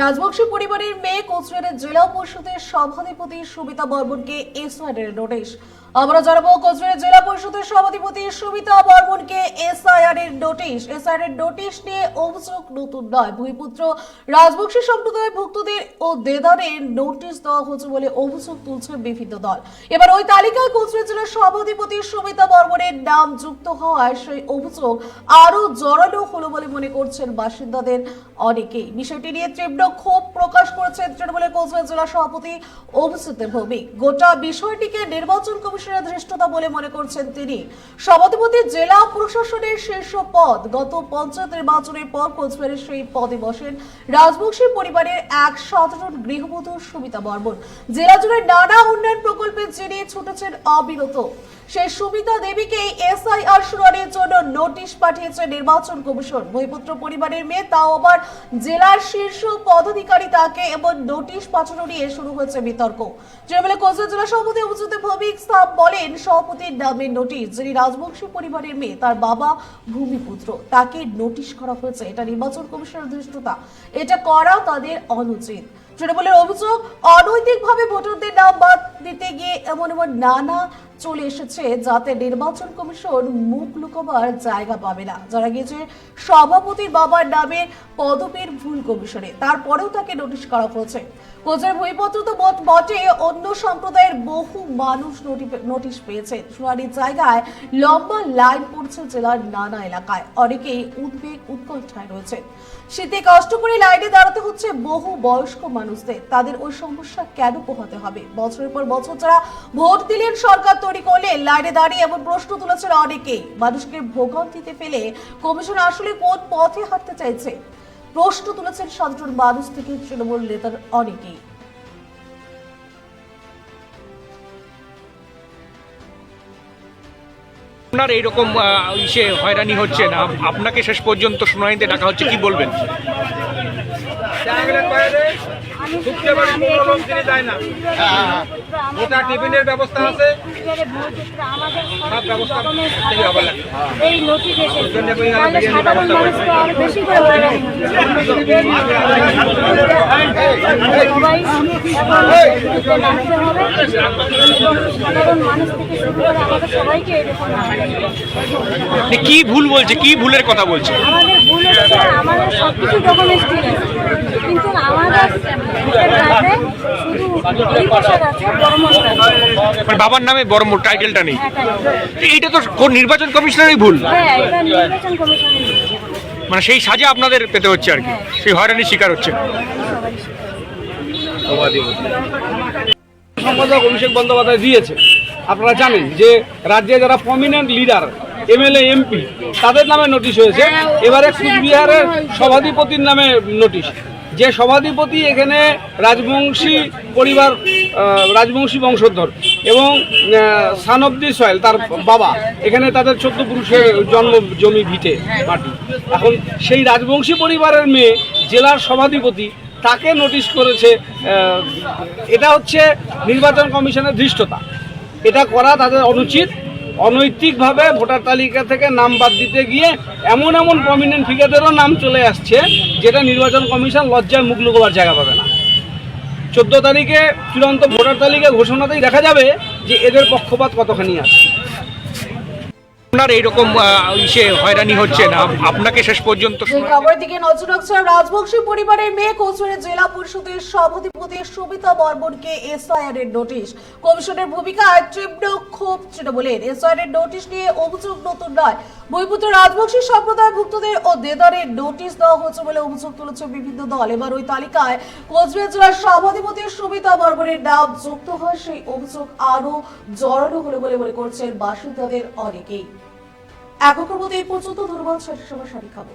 রাজবংশী পরিবারের মেয়ে কোচবিহারের জেলা পরিষদের সভাধিপতি সুমিতা বর্মনকে এসওয়ার্ডের নোটিশ। আমরা জানাব, কোচবিহার জেলা পরিষদের সভাধিপতি সুমিতা বর্মনকে এসআইআর এর নোটিশ এসআইআর এর নোটিশ নিয়ে অভিযোগ নতুন নয়। ভূমিপুত্র রাজবংশী সম্প্রদায় ভুক্তদের ও দেদারের নোটিশ দেওয়া হচ্ছে বলে অভিযোগ তুলছে বিভিন্ন দল। এবার ওই তালিকায় কোচবিহার জেলার সভাধিপতি সুমিতা বর্মনের নাম যুক্ত হওয়ায় সেই অভিযোগ আরও জোরালো হলো বলে মনে করছেন বাসিন্দাদের অনেকেই। বিষয়টি নিয়ে তীব্র ক্ষোভ প্রকাশ করেছেন তৃণমূলের কোচবিহার জেলা সভাপতি অভিজিৎ ভৌমিক গোটা বিষয়টিকে নির্বাচন কমিশনের ধৃষ্টতা বলে মনে করছেন তিনি। সভাধিপতি জেলা প্রশাসনের শীর্ষ পদ, গত পঞ্চায়েত নির্বাচনের পর কোচবিহারের সেই পদে বসেন রাজবংশী পরিবারের এক সাধারণ গৃহবধূ সুমিতা বর্মন। জেলা জুড়ে নানা উন্নয়ন প্রকল্পে যিনি ছুটেছেন অবিরত। সেই সুমিতা দেবীকে এসআইআর শুনানির জন্য নোটিশ পাঠিয়েছে নির্বাচন কমিশন। বহিপুত্র পরিবারের মেয়ে, তাও আবার জেলার শীর্ষ পদাধিকারী তাকে এবং নোটিশ পাঠানো নিয়ে শুরু হয়েছে বিতর্ক। তৃণমূলের কোচবিহার জেলা সভাপতি অভিজিৎ ভৌমিক সাহ বলেন, সভাপতির নামে নোটিশ, যিনি রাজবংশী পরিবারের মেয়ে, তার বাবা ভূমিপুত্র। তাকে নোটিশ করা হয়েছে। এটা নির্বাচন কমিশনের ধৃষ্টতা। এটা করা তাদের অনুচিত। তৃণমূলের অভিযোগ অনৈতিকভাবে ভোটারদের নাম বাদ দিতে গিয়ে এমন এমন নানা চলে এসেছে, যাতে নির্বাচন কমিশন মুখ লুকোবার জায়গা পাবে না। যারা গিয়েছে, সভাপতির বাবার নামে পদবীর ভুল কমিশনে। তারপরেও তাকে নোটিশ করা হয়েছে। কোচের বইপত্র তো বট- অন্য সম্প্রদায়ের বহু মানুষ নোটিশ পেয়েছে। শুনানির জায়গায় লম্বা লাইন পড়ছে জেলার নানা এলাকায়। অনেকেই উদ্বেগ উৎকণ্ঠায় রয়েছে। শীতে কষ্ট করে লাইনে দাঁড়াতে হচ্ছে বহু বয়স্ক মানুষদের। তাদের ওই সমস্যা কেন পোহাতে হবে? বছরের পর বছর যারা ভোট দিলেন সরকার তৈরি করলে লাইনে দাঁড়িয়ে এমন প্রশ্ন তুলেছেন অনেকেই। মানুষকে ভোগান্তিতে ফেলে কমিশন আসলে কোন পথে হাঁটতে চাইছে? প্রশ্ন তুলেছেন সাধারণ মানুষ থেকে তৃণমূল নেতার অনেকেই। আপনার এইরকম ইসে হয়রানি হচ্ছে না? আপনাকে শেষ পর্যন্ত শুনানিতে ডাকা হচ্ছে কি বলবেন? টিফিনের ব্যবস্থা আছে সব ব্যবস্থা এই নোটিশ এসেছে সাধারণ মানুষ আরও বেশি করে হয়রানি হচ্ছে। সবাই এখন নামতে হবে এবং সাধারণ মানুষ থেকে শুরু করে আমাদের সবাইকে এরকম নামতে হবে। আপনি কি ভুল বলছে? কি ভুলের কথা বলছে? আমাদের ভুল হচ্ছে আমাদের সব কিছু ডকুমেন্টস ঠিক আছে কিন্তু আমাদের মানে বাবার নামে বড় টাইটেলটা নেই। হ্যাঁ এইটা তো কোন নির্বাচন কমিশনারই ভুল। হ্যাঁ কমিশনের মানে সেই সাজা আপনাদের পেতে হচ্ছে আর কি। সেই হয়রানির শিকার হচ্ছে সম্পাদক অভিষেক বন্দ্যোপাধ্যায় দিয়েছে। আপনারা জানেন যে রাজ্যে যারা প্রমিনেন্ট লিডার এমএলএ এমপি তাদের নামে নোটিশ হয়েছে। এবারে কুচবিহারের সভাধিপতির নামে নোটিশ যে সভাধিপতি এখানে রাজবংশী পরিবার রাজবংশী বংশোদ্ভর এবং সান অব দি সয়েল তার বাবা, এখানে তাদের চোদ্দ পুরুষের জন্ম জমি ভিটে মাটি। এখন সেই রাজবংশী পরিবারের মেয়ে জেলার সভাধিপতি তাকে নোটিশ করেছে এটা হচ্ছে নির্বাচন কমিশনের ধৃষ্টতা। এটা করা তাদের অনুচিত। অনৈতিকভাবে ভোটার তালিকা থেকে নাম বাদ দিতে গিয়ে এমন এমন প্রমিনেন্ট ফিগারদেরও নাম চলে আসছে, যেটা নির্বাচন কমিশন লজ্জায় মুখ লুকোবার জায়গা পাবে না। চোদ্দ তারিখে চূড়ান্ত ভোটার তালিকা ঘোষণাতেই দেখা যাবে যে এদের পক্ষপাত কতখানি আছে। আপনার এইরকম ইসে হয়রানি হচ্ছে না? আপনাকে শেষ পর্যন্ত খবরের দিকে নজর রাখছে রাজবংশী পরিবারের মেয়ে কোচবিহারের জেলা পরিষদের সভাধিপতি সবিতা বর্মনকে এসআইআর এর নোটিশ। কমিশনের ভূমিকায় তীব্র ক্ষোভ তৃণমূলের। এসআইআর এর নোটিশ নিয়ে অভিযোগ নতুন নয়। বৈপুত্র রাজবংশী সম্প্রদায় ভুক্তদের ও দেদারের নোটিশ দেওয়া হচ্ছে বলে অভিযোগ তুলেছে বিভিন্ন দল। এবার ওই তালিকায় কোচবিহার জেলার সভাধিপতি সুমিতা বর্মনের নাম যুক্ত হয়। সেই অভিযোগ আরও জড়ানো হলো বলে মনে করছেন বাসিন্দাদের অনেকেই। এখনকার মতো এই পর্যন্ত ধন্যবাদ। শেষ সময় সারি খাব